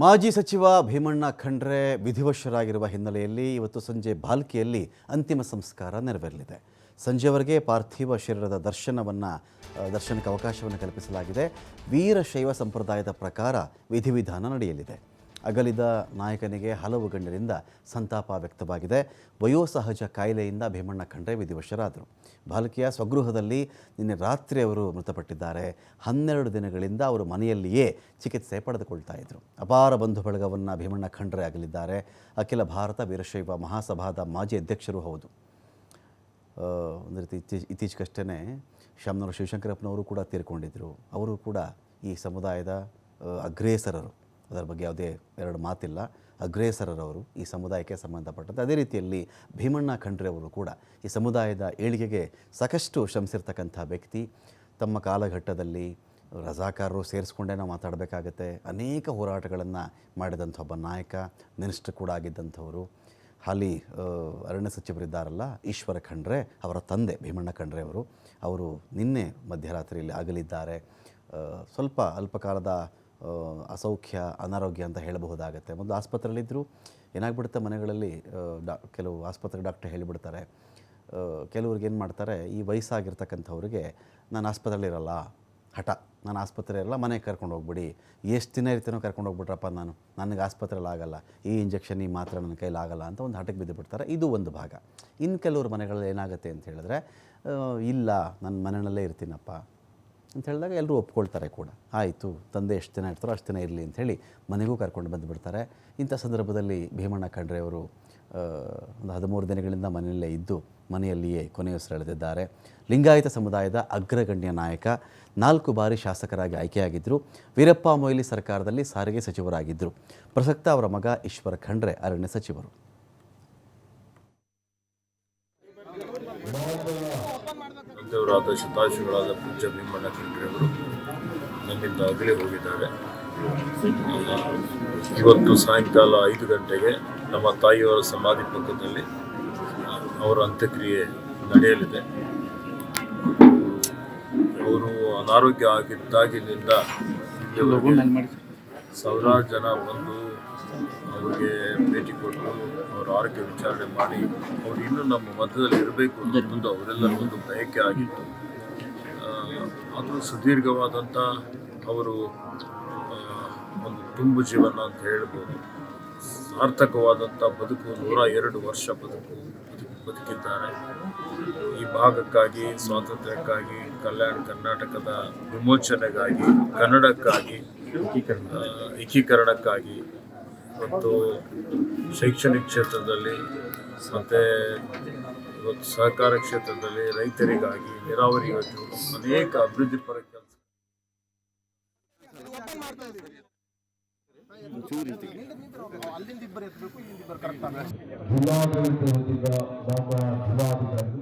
ಮಾಜಿ ಸಚಿವ ಭೀಮಣ್ಣ ಖಂಡ್ರೆ ವಿಧಿವಶರಾಗಿರುವ ಹಿನ್ನೆಲೆಯಲ್ಲಿ ಇವತ್ತು ಸಂಜೆ ಬಾಲ್ಕಿಯಲ್ಲಿ ಅಂತಿಮ ಸಂಸ್ಕಾರ ನೆರವೇರಲಿದೆ. ಸಂಜೆವರೆಗೆ ಪಾರ್ಥಿವ ಶರೀರದ ದರ್ಶನವನ್ನು ದರ್ಶನಕ್ಕೆ ಅವಕಾಶವನ್ನು ಕಲ್ಪಿಸಲಾಗಿದೆ. ವೀರಶೈವ ಸಂಪ್ರದಾಯದ ಪ್ರಕಾರ ವಿಧಿವಿಧಾನ ನಡೆಯಲಿದೆ. ಅಗಲಿದ ನಾಯಕನಿಗೆ ಹಲವು ಗಣ್ಯರಿಂದ ಸಂತಾಪ ವ್ಯಕ್ತವಾಗಿದೆ. ವಯೋಸಹಜ ಕಾಯಿಲೆಯಿಂದ ಭೀಮಣ್ಣ ಖಂಡ್ರೆ ವಿಧಿವಶರಾದರು. ಬಾಲಕಿಯ ಸ್ವಗೃಹದಲ್ಲಿ ನಿನ್ನೆ ರಾತ್ರಿ ಅವರು ಮೃತಪಟ್ಟಿದ್ದಾರೆ. ಹನ್ನೆರಡು ದಿನಗಳಿಂದ ಅವರು ಮನೆಯಲ್ಲಿಯೇ ಚಿಕಿತ್ಸೆ ಪಡೆದುಕೊಳ್ತಾ ಇದ್ದರು. ಅಪಾರ ಬಂಧು ಬಳಗವನ್ನು ಭೀಮಣ್ಣ ಖಂಡ್ರೆ ಆಗಲಿದ್ದಾರೆ ಅಖಿಲ ಭಾರತ ವೀರಶೈವ ಮಹಾಸಭಾದ ಮಾಜಿ ಅಧ್ಯಕ್ಷರೂ ಹೌದು. ಒಂದು ರೀತಿ ಇತ್ತೀಚೆ ಇತ್ತೀಚೆಗಷ್ಟೇ ಶಾಮನೂರು ಶಿವಶಂಕರಪ್ಪನವರು ಕೂಡ ತೀರ್ಕೊಂಡಿದ್ದರು ಅವರು ಕೂಡ ಈ ಸಮುದಾಯದ ಅಗ್ರೇಸರರು. ಅದರ ಬಗ್ಗೆ ಯಾವುದೇ ಎರಡು ಮಾತಿಲ್ಲ. ಅಗ್ರೇಸರರವರು ಈ ಸಮುದಾಯಕ್ಕೆ ಸಂಬಂಧಪಟ್ಟಂತೆ ಅದೇ ರೀತಿಯಲ್ಲಿ ಭೀಮಣ್ಣ ಖಂಡ್ರೆ ಅವರು ಕೂಡ ಈ ಸಮುದಾಯದ ಏಳಿಗೆಗೆ ಸಾಕಷ್ಟು ಶ್ರಮಿಸಿರ್ತಕ್ಕಂಥ ವ್ಯಕ್ತಿ. ತಮ್ಮ ಕಾಲಘಟ್ಟದಲ್ಲಿ ರಜಾಕಾರರು ಸೇರಿಸ್ಕೊಂಡೇ ನಾವು ಮಾತಾಡಬೇಕಾಗತ್ತೆ. ಅನೇಕ ಹೋರಾಟಗಳನ್ನು ಮಾಡಿದಂಥ ಒಬ್ಬ ನಾಯಕ, ಮಿನಿಸ್ಟರ್ ಕೂಡ ಆಗಿದ್ದಂಥವರು. ಹಾಲಿ ಅರಣ್ಯ ಸಚಿವರಿದ್ದಾರಲ್ಲ, ಈಶ್ವರ ಖಂಡ್ರೆ ಅವರ ತಂದೆ ಭೀಮಣ್ಣ ಖಂಡ್ರೆ ಅವರು ಅವರು ನಿನ್ನೆ ಮಧ್ಯರಾತ್ರಿಯಲ್ಲಿ ಆಗಲಿದ್ದಾರೆ. ಸ್ವಲ್ಪ ಅಲ್ಪಕಾಲದ ಅಸೌಖ್ಯ, ಅನಾರೋಗ್ಯ ಅಂತ ಹೇಳಬಹುದಾಗತ್ತೆ. ಮೊದಲು ಆಸ್ಪತ್ರೆಯಲ್ಲಿದ್ದರೂ ಏನಾಗ್ಬಿಡುತ್ತೆ ಮನೆಗಳಲ್ಲಿ ಡಾ, ಕೆಲವು ಆಸ್ಪತ್ರೆ ಡಾಕ್ಟರ್ ಹೇಳಿಬಿಡ್ತಾರೆ ಕೆಲವ್ರಿಗೆ ಏನು ಮಾಡ್ತಾರೆ, ಈ ವಯಸ್ಸಾಗಿರ್ತಕ್ಕಂಥವ್ರಿಗೆ, ನಾನು ಆಸ್ಪತ್ರೆಯಲ್ಲಿರಲ್ಲ ಹಠ, ನಾನು ಆಸ್ಪತ್ರೆ ಇರಲ್ಲ, ಮನೆಗೆ ಕರ್ಕೊಂಡು ಹೋಗ್ಬಿಡಿ. ಎಷ್ಟು ದಿನ ಇರ್ತೀನೋ ಕರ್ಕೊಂಡು ಹೋಗ್ಬಿಟ್ರಪ್ಪ ನಾನು. ನನಗೆ ಆಸ್ಪತ್ರೆಯಲ್ಲಿ ಆಗಲ್ಲ. ಈ ಇಂಜೆಕ್ಷನ್ ಈ ಮಾತ್ರ ನನ್ನ ಕೈಲಿ ಆಗಲ್ಲ, ಅಂತ ಒಂದು ಹಠಕ್ಕೆ ಬಿದ್ದು ಬಿಡ್ತಾರೆ ಇದು ಒಂದು ಭಾಗ. ಇನ್ನು ಕೆಲವ್ರ ಮನೆಗಳಲ್ಲಿ ಏನಾಗುತ್ತೆ ಅಂತ ಹೇಳಿದ್ರೆ ಇಲ್ಲ ನನ್ನ ಮನೆಯಲ್ಲೇ ಇರ್ತೀನಪ್ಪ. ಅಂತ ಹೇಳಿದಾಗ ಎಲ್ಲರೂ ಒಪ್ಕೊಳ್ತಾರೆ ಕೂಡ. ಆಯಿತು, ತಂದೆ ಎಷ್ಟು ದಿನ ಇರ್ತಾರೋ ಅಷ್ಟು ದಿನ ಇರಲಿ ಅಂಥೇಳಿ ಮನೆಗೂ ಕರ್ಕೊಂಡು ಬಂದುಬಿಡ್ತಾರೆ. ಇಂಥ ಸಂದರ್ಭದಲ್ಲಿ ಭೀಮಣ್ಣ ಖಂಡ್ರೆ ಅವರು ಒಂದು ಹದಿಮೂರು ದಿನಗಳಿಂದ ಮನೆಯಲ್ಲೇ ಇದ್ದು ಮನೆಯಲ್ಲಿಯೇ ಕೊನೆಯುಸಿರೆಳೆದಿದ್ದಾರೆ. ಲಿಂಗಾಯತ ಸಮುದಾಯದ ಅಗ್ರಗಣ್ಯ ನಾಯಕ, ನಾಲ್ಕು ಬಾರಿ ಶಾಸಕರಾಗಿ ಆಯ್ಕೆಯಾಗಿದ್ದರು ವೀರಪ್ಪ ಮೊಯ್ಲಿ ಸರ್ಕಾರದಲ್ಲಿ ಸಾರಿಗೆ ಸಚಿವರಾಗಿದ್ದರು ಪ್ರಸಕ್ತ ಅವರ ಮಗ ಈಶ್ವರ ಖಂಡ್ರೆ, ಅರಣ್ಯ ಸಚಿವರು. ತಂದೆಯವರಾದ ಶತಾಯುಷಿಗಳಾದ ಪೂಜ್ಯ ಭೀಮಣ್ಣ ಖಂಡ್ರೆಯವರು ನಮ್ಮಿಂದ ಅಗಲೇ ಹೋಗಿದ್ದಾರೆ. ಇವತ್ತು ಸಾಯಂಕಾಲ ಐದು ಗಂಟೆಗೆ ನಮ್ಮ ತಾಯಿಯವರ ಸಮಾಧಿ ಪಕ್ಕದಲ್ಲಿ ಅವರ ಅಂತ್ಯಕ್ರಿಯೆ ನಡೆಯಲಿದೆ. ಅವರು ಅನಾರೋಗ್ಯ ಆಗಿದ್ದಾಗಿನಿಂದ ಸಾವಿರಾರು ಜನ ಬಂದು ಅವರಿಗೆ ಭೇಟಿ ಕೊಟ್ಟು ಅವರ ಆರೋಗ್ಯ ವಿಚಾರಣೆ ಮಾಡಿ ಅವರು ಇನ್ನೂ ನಮ್ಮ ಮಧ್ಯದಲ್ಲಿ ಇರಬೇಕು ಅನ್ನೋದೊಂದು ಅವರೆಲ್ಲ ಒಂದು ಬಯಕೆ ಆಗಿತ್ತು. ಅದು ಸುದೀರ್ಘವಾದಂಥ ಅವರು ಒಂದು ತುಂಬು ಜೀವನ ಅಂತ ಹೇಳ್ಬೋದು. ಸಾರ್ಥಕವಾದಂಥ ಬದುಕು, ನೂರ ಎರಡು ವರ್ಷ ಬದುಕು ಬದುಕಿದ್ದಾರೆ. ಈ ಭಾಗಕ್ಕಾಗಿ, ಸ್ವಾತಂತ್ರ್ಯಕ್ಕಾಗಿ, ಕಲ್ಯಾಣ ಕರ್ನಾಟಕದ ವಿಮೋಚನೆಗಾಗಿ, ಕನ್ನಡಕ್ಕಾಗಿ ಏಕೀಕರಣಕ್ಕಾಗಿ ಮತ್ತು ಶೈಕ್ಷಣಿಕ ಕ್ಷೇತ್ರದಲ್ಲಿ ಮತ್ತು ಇವತ್ತು ಸಹಕಾರ ಕ್ಷೇತ್ರದಲ್ಲಿ ರೈತರಿಗಾಗಿ ನೀರಾವರಿ ಯೋಜನೆ ಅನೇಕ ಅಭಿವೃದ್ಧಿ ಪರ ಕೆಲಸ. ಜಿಲ್ಲಾಡಳಿತ ವತಿಯಿಂದ ನಮ್ಮ ಜಿಲ್ಲಾಧಿಕಾರಿ